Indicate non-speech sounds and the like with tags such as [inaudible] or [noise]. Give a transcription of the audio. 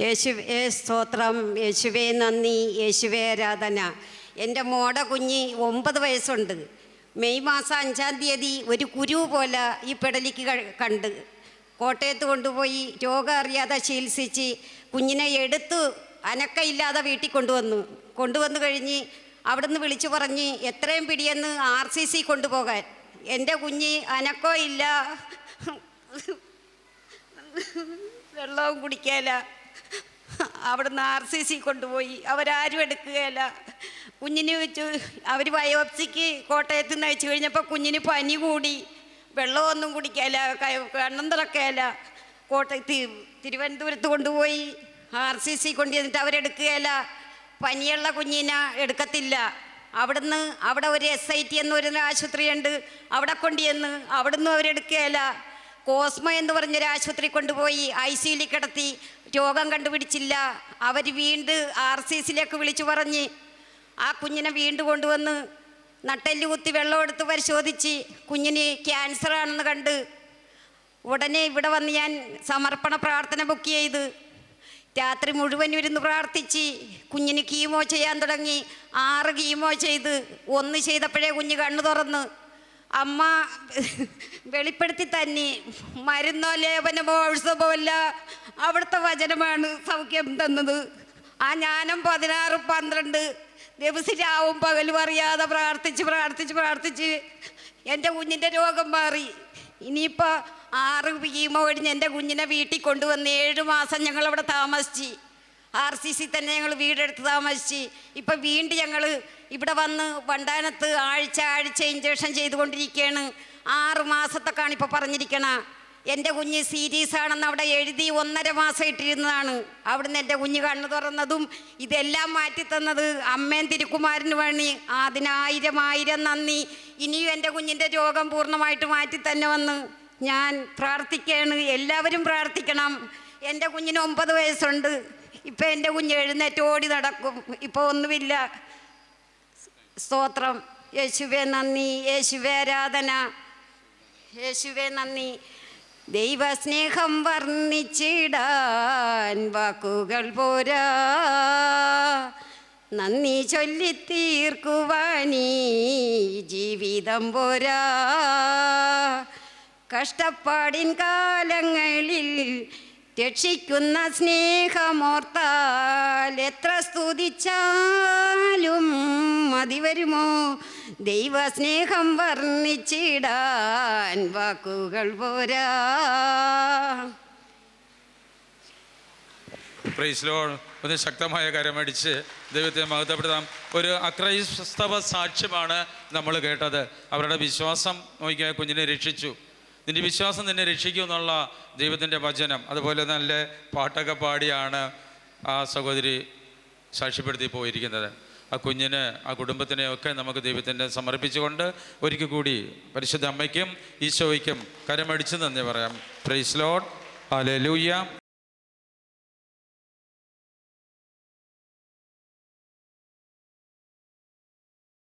യേശുവേ സ്തോത്രം. യേശുവേ നന്ദി. യേശുവേ ആരാധന. എന്റെ മോട കുഞ്ഞ് ഒമ്പത് വയസ്സുണ്ട്. മെയ് മാസം അഞ്ചാം തീയതി ഒരു കുരു പോലെ ഈ പെടലിക്ക് കണ്ട്. കോട്ടയത്ത് കൊണ്ടുപോയി രോഗം അറിയാതെ ചികിത്സിച്ച് കുഞ്ഞിനെ എടുത്ത് അനക്കയില്ലാതെ വീട്ടിൽ കൊണ്ടുവന്നു. കൊണ്ടുവന്നു കഴിഞ്ഞ് അവിടുന്ന് വിളിച്ചു പറഞ്ഞ് എത്രയും പിടിയെന്ന് ആർ സി സി കൊണ്ടുപോകാൻ. എന്റെ കുഞ്ഞി അനക്കോ ഇല്ല? വെള്ളവും കുടിക്കേല അവിടുന്ന് ആർ സി സി കൊണ്ടുപോയി. അവരാരും എടുക്കുകയല്ല. കുഞ്ഞിന് വെച്ചു അവർ ബയോപ്സിക്ക് കോട്ടയത്ത് നിന്ന് അയച്ചു കഴിഞ്ഞപ്പോൾ കുഞ്ഞിന് പനി കൂടി. വെള്ളമൊന്നും കുടിക്കല കണ്ണം തുറക്കേല കോട്ടയത്ത് തിരുവനന്തപുരത്ത് കൊണ്ടുപോയി. ആർ സി സി കൊണ്ടുവന്നിട്ട് അവരെടുക്കുകയില്ല. പനിയുള്ള കുഞ്ഞിനെ എടുക്കത്തില്ല. അവിടുന്ന് അവിടെ ഒരു എസ് ഐ ടി എന്നൊരു ആശുപത്രിയുണ്ട്. അവിടെ കൊണ്ടുചെന്ന് അവിടുന്ന് അവരെടുക്കുകയില്ല. കോസ്മോ എന്ന് പറഞ്ഞൊരു ആശുപത്രി കൊണ്ടുപോയി ഐ സിയിൽ കിടത്തി രോഗം കണ്ടുപിടിച്ചില്ല. അവർ വീണ്ടും ആർ സി സിയിലേക്ക് വിളിച്ചു പറഞ്ഞ് ആ കുഞ്ഞിനെ വീണ്ടും കൊണ്ടുവന്ന് നട്ടെല്ല് കുത്തി വെള്ളം എടുത്ത് പരിശോധിച്ച് കുഞ്ഞിന് ക്യാൻസർ ആണെന്ന് കണ്ട് ഉടനെ ഇവിടെ വന്ന് ഞാൻ സമർപ്പണ പ്രാർത്ഥന ബുക്ക് ചെയ്ത് രാത്രി മുഴുവൻ ഇരുന്ന് പ്രാർത്ഥിച്ച് കുഞ്ഞിന് കീമോ ചെയ്യാൻ തുടങ്ങി ആറ് കീമോ ചെയ്ത് ഒന്ന് ചെയ്തപ്പോഴേ കുഞ്ഞ് കണ്ണു തുറന്ന് അമ്മ [laughs] വെളിപ്പെടുത്തി തന്നെ. മരുന്നോ ലേപനമോ ഔഷധമോ അല്ല അവിടുത്തെ വചനമാണ് സൗഖ്യം തന്നത്. ആ ജ്ഞാനം പതിനാറ് പന്ത്രണ്ട് ദിവസം രാവും പകലും അറിയാതെ പ്രാർത്ഥിച്ച് പ്രാർത്ഥിച്ച് പ്രാർത്ഥിച്ച് എന്റെ കുഞ്ഞിന്റെ രോഗം മാറി. ഇനിയിപ്പോൾ ആറ് കീമോ കഴിഞ്ഞ് എന്റെ കുഞ്ഞിനെ വീട്ടിൽ കൊണ്ടുവന്ന് ഏഴ് മാസം ഞങ്ങളവിടെ താമസിച്ച്. ആർ സി സി തന്നെ ഞങ്ങൾ വീടെടുത്ത് താമസിച്ച്. ഇപ്പം വീണ്ടും ഞങ്ങൾ ഇവിടെ വന്ന് വണ്ടാനത്ത് ആഴ്ച ആഴ്ച ഇഞ്ചക്ഷൻ ചെയ്തുകൊണ്ടിരിക്കുകയാണ് ആറ് മാസത്തൊക്കെയാണ് ഇപ്പോൾ പറഞ്ഞിരിക്കണ. എന്റെ കുഞ്ഞ് സീരീസ് ആണെന്ന് അവിടെ എഴുതി ഒന്നര മാസം ഇട്ടിരുന്നതാണ്. അവിടുന്ന് എന്റെ കുഞ്ഞ് കണ്ണു തുറന്നതും ഇതെല്ലാം മാറ്റി തന്നത് അമ്മയും തിരുക്കുമാരന് വേണ്ടി അതിനായിരം ആയിരം നന്ദി. ഇനിയും എന്റെ കുഞ്ഞിന്റെ രോഗം പൂർണമായിട്ട് മാറ്റി തന്നെ വന്ന് ഞാൻ പ്രാർത്ഥിക്കുകയാണ് എല്ലാവരും പ്രാർത്ഥിക്കണം. എന്റെ കുഞ്ഞിന് ഒമ്പത് വയസ്സുണ്ട്. ഇപ്പം എന്റെ കുഞ്ഞ് എഴുന്നേറ്റ് ഓടി നടക്കും. ഇപ്പോൾ ഒന്നുമില്ല. സ്തോത്രം. യേശുവേ നന്ദി. യേശുവേ ആരാധന. യേശുവേ നന്ദി. ദൈവസ്നേഹം വർണിച്ചിടാൻ വാക്കുകൾ പോരാ. നന്ദി ചൊല്ലിത്തീർക്കുവാനീ ജീവിതം പോരാ. കഷ്ടപ്പാടിൻ കാലങ്ങളിൽ രക്ഷിക്കുന്ന സ്നേഹമോർത്താൽ എത്ര സ്തുതിച്ചാലും മതി വരുമോ? ദൈവസ്നേഹം വർണിച്ചിടാൻ വാക്കുകൾ പോരാ. ഒന്ന് ശക്തമായ കരമടിച്ച് ദൈവത്തെ മഹത്വപ്പെടുത്താം. ഒരു അക്രൈസ്തവ സാക്ഷ്യമാണ് നമ്മൾ കേട്ടത്. അവരുടെ വിശ്വാസം നോക്കിയാൽ കുഞ്ഞിനെ രക്ഷിച്ചു. നിന്റെ വിശ്വാസം നിന്നെ രക്ഷിക്കും എന്നുള്ള ദൈവത്തിന്റെ വചനം. അതുപോലെ നല്ല പാട്ടൊക്കെ പാടിയാണ് ആ സഹോദരി സാക്ഷ്യപ്പെടുത്തി പോയിരിക്കുന്നത്. ആ കുഞ്ഞിന് ആ കുടുംബത്തിനെയൊക്കെ നമുക്ക് ദൈവത്തിന്റെ സമർപ്പിച്ചുകൊണ്ട് ഒരിക്കൽ കൂടി പരിശുദ്ധ അമ്മയ്ക്കും ഈശോയ്ക്കും കരമടിച്ച് നന്ദി പറയാം. Price load ഹാലൂയ്യ